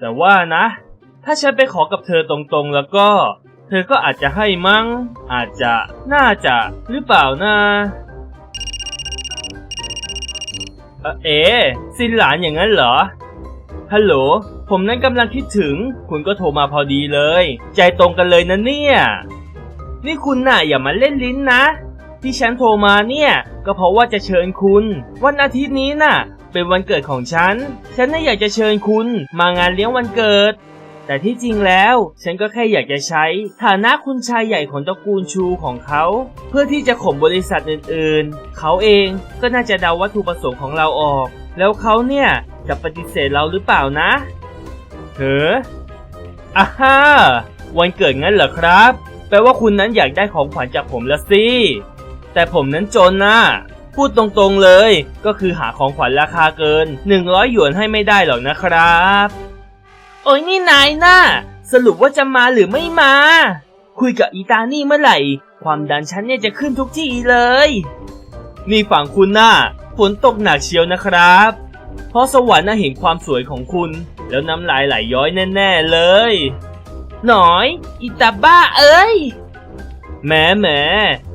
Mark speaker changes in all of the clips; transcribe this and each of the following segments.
Speaker 1: แต่ว่านะ ถ้าฉันไปขอกับเธอตรงๆ แล้วก็ เธอก็อาจจะให้มั้ง อาจจะ น่าจะ หรือเปล่านะเอ่อเอ๋ซินหลานอย่างนั้นเหรอ ฮัลโหล ผมนั้นกำลังคิดถึง คุณก็โทรมาพอดีเลย ใจตรงกันเลยนะเนี่ย นี่คุณน่ะอย่ามาเล่นลิ้นนะ ที่ฉันโทรมาเนี่ย ก็เพราะว่าจะเชิญคุณ วันอาทิตย์นี้น่ะ เป็นวันเกิดของฉัน ฉันน่ะอยากจะเชิญคุณมางานเลี้ยงวันเกิด แต่ที่จริงแล้ว ฉันก็แค่อยากจะใช้ ฐานะคุณชายใหญ่ของตระกูลชูของเขา เพื่อที่จะข่มบริษัทอื่นๆ เขาเองก็น่าจะเดาวัตถุประสงค์ของเราออก แล้วเขาเนี่ยจะปฏิเสธเราหรือเปล่านะเฮ้ออ่าฮ่าวันเกิดงั้นเหรอครับ แปลว่าคุณนั้นอยากได้ของขวัญจากผมละสิ แต่ผมนั้นจนนะ พูดตรงๆเลย ก็คือหาของขวัญราคาเกิน 100 หยวนให้ไม่ได้หรอกนะครับ โอ้ยนี่นายน่ะสรุปว่าจะมาหรือไม่มา คุยกับอีตานี่เมื่อไหร่ ความดันฉันเนี่ยจะขึ้นทุกทีเลย นี่ฝั่งคุณน่ะฝนตกหนักเชียวนะครับ เพราะสวรรค์น่ะเห็นความสวยของคุณ แล้วน้ำลายไหลย้อยแน่ ๆเลย หน่อย อีตาบ้าเอ้ยแหมแหม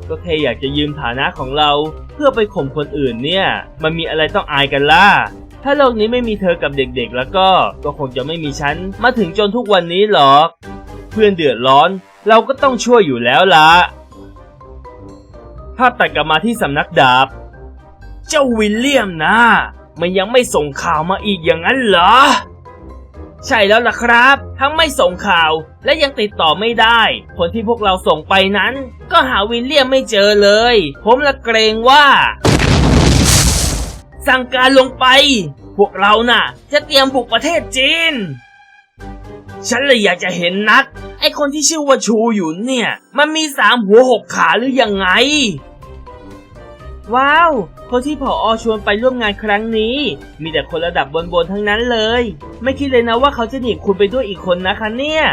Speaker 1: ก็แค่อยากจะยืมฐานะของเรา เพื่อไปข่มคนอื่นเนี่ย มันมีอะไรต้องอายกันล่ะ ถ้าโลกนี้ไม่มีเธอกับเด็กๆ แล้วก็ ก็คงจะไม่มีฉันมาถึงจนทุกวันนี้หรอก เพื่อนเดือดร้อน เราก็ต้องช่วยอยู่แล้วล่ะภาพตัดกลับมาที่สำนักดาบ เจ้าวิลเลียมนะ มันยังไม่ส่งข่าวมาอีกอย่างนั้นเหรอ ใช่แล้วล่ะครับ ทั้งไม่ส่งข่าวและยังติดต่อไม่ได้ คนที่พวกเราส่งไปนั้น ก็หาวิลเลียมไม่เจอเลย ผมละเกรงว่า สั่งการลงไป พวกเราน่ะ จะเตรียมบุกประเทศจีน ฉันเลยอยากจะเห็นนัก ไอคนที่ชื่อว่าชูอยู่เนี่ย มันมีสามหัวหกขาหรือยังไง ว้าว คนที่ผออชวนไปร่วมงานครั้งนี้ มีแต่คนระดับบนๆทั้งนั้นเลย ไม่คิดเลยนะว่าเขาจะหนีคุณไปด้วยอีกคนนะคะเนี่ย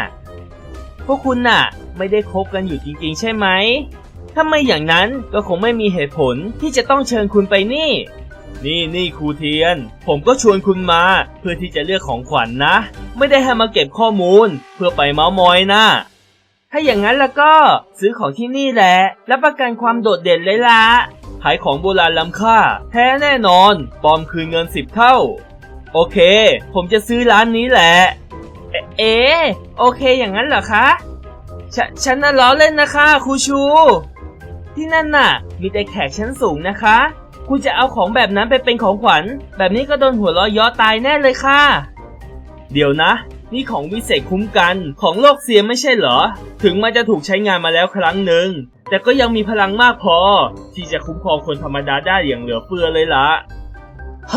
Speaker 1: พวกคุณน่ะ ไม่ได้คบกันอยู่จริงๆ ใช่ไหมถ้าไม่อย่างนั้นก็คงไม่มีเหตุผลที่จะต้องเชิญคุณไปนี่ นี่นี่ครูเทียน ผมก็ชวนคุณมา เพื่อที่จะเลือกของขวัญนนะ ไม่ได้ให้มาเก็บข้อมูล เพื่อไปเมาส์มอยนะถ้าอย่างนั้นแล้วก็ซื้อของที่นี่แหละรับประกันความโดดเด่นเลยล่ะ ขายของโบราณล้ำค่า แท้แน่นอน ปอมคืนเงินสิบเท่า โอเค ผมจะซื้อร้านนี้แหละเอเอ๊ะโอเคอย่างนั้นเหรอคะฉฉันน่ะล้อเล่นนะคะครูชู ที่นั่นน่ะ มีแต่แขกชั้นสูงนะคะ คุณจะเอาของแบบนั้นไปเป็นของขวัญ แบบนี้ก็โดนหัวล้อย้อตายแน่เลยค่ะ เดี๋ยวนะ นี่ของวิเศษคุ้มกันของโลกเสียไม่ใช่เหรอ ถึงมันจะถูกใช้งานมาแล้วครั้งหนึ่ง แต่ก็ยังมีพลังมากพอ ที่จะคุ้มครองคนธรรมดาได้อย่างเหลือเฟือเลยละโฮ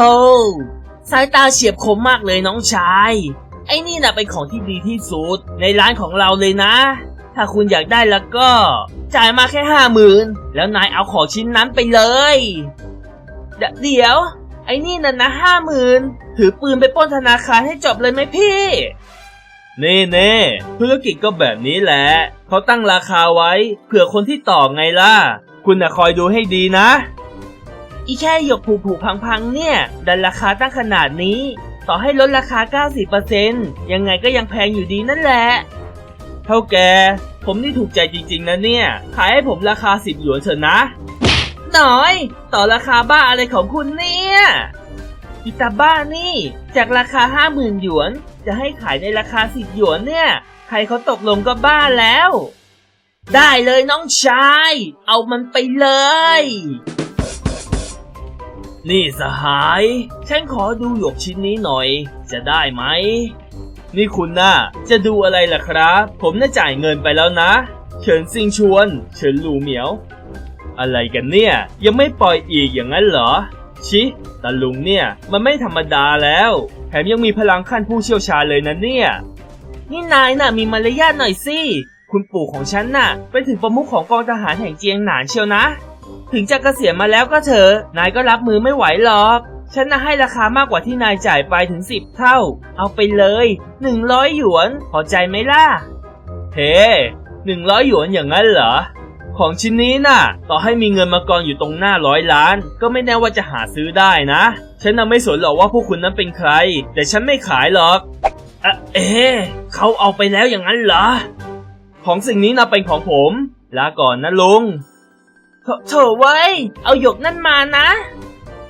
Speaker 1: สายตาเฉียบคมมากเลยน้องชาย ไอ้นี่น่ะเป็นของที่ดีที่สุด ในร้านของเราเลยนะ ถ้าคุณอยากได้แล้วก็ จ่ายมาแค่ห้าหมื่นแล้วนายเอาของชิ้นนั้นไปเลย เดี๋ยว ไอ้นี่น่ะนะห้าหมื่นถือปืนไปป้นธนาคารให้จบเลยไหมพี่ เน่เน่ธุรกิจก็แบบนี้แหละ เขาตั้งราคาไว้ เผื่อคนที่ต่อไงล่ะ คุณน่ะคอยดูให้ดีนะ อีแค่หยกผูผูพังๆเนี่ย ดันราคาตั้งขนาดนี้ ต่อให้ลดราคา 90%ยังไงก็ยังแพงอยู่ดีนั่นแหละ เท่าแก ผมนี่ถูกใจจริงๆนะเนี่ย ขายให้ผมราคา 10 หยวนเถอะนะ หน่อย ต่อราคาบ้าอะไรของคุณเนี่ย อิตาบ้านี่ จากราคาห้าหมื่นหยวน จะให้ขายในราคาสิบหยวนเนี่ย ใครเขาตกลงก็บ้าแล้ว ได้เลยน้องชาย เอามันไปเลย นี่สหาย ฉันขอดูหยกชิ้นนี้หน่อย จะได้ไหม นี่คุณน่ะ จะดูอะไรล่ะครับ ผมน่าจ่ายเงินไปแล้วนะ เฉินซิงชวน เฉินหลูเหมียว อะไรกันเนี่ย ยังไม่ปล่อยอีกอย่างนั้นเหรอ ชิตาลุงเนี่ยมันไม่ธรรมดาแล้ว แถมยังมีพลังขั้นผู้เชี่ยวชาญเลยนะเนี่ย นี่นายน่ะมีมารยาทหน่อยสิ คุณปู่ของฉันน่ะเป็นถึงประมุขของกองทหารแห่งเจียงหนานเชียวนะ ถึงจะเกษียณมาแล้วก็เถอะนายก็รับมือไม่ไหวหรอก ฉันน่ะให้ราคามากกว่าที่นายจ่ายไปถึงสิบเท่า เอาไปเลยหนึ่งร้อยหยวนพอใจไหมล่ะ เฮ้หนึ่งร้อยหยวนอย่างนั้นเหรอ ของชิ้นนี้น่ะ ต่อให้มีเงินมากองอยู่ตรงหน้าร้อยล้าน ก็ไม่แน่ว่าจะหาซื้อได้นะ ฉันน่ะไม่สนหรอกว่าพวกคุณนั้นเป็นใคร แต่ฉันไม่ขายหรอกอะเอ๊ะเขาเอาไปแล้วอย่างนั้นเหรอ ของสิ่งนี้นะเป็นของผม ลาก่อนนะลุงโถโถไว้ยเอาหยกนั่นมานะ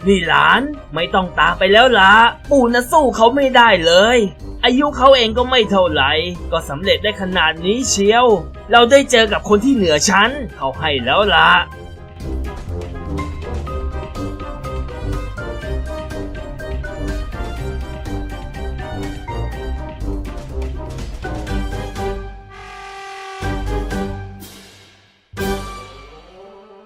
Speaker 1: นี่หลานไม่ต้องตามไปแล้วละปู่นะสู้เขาไม่ได้เลย อายุเขาเองก็ไม่เท่าไหร่ก็สำเร็จได้ขนาดนี้เชียว เราได้เจอกับคนที่เหนือชั้นเขาให้แล้วละ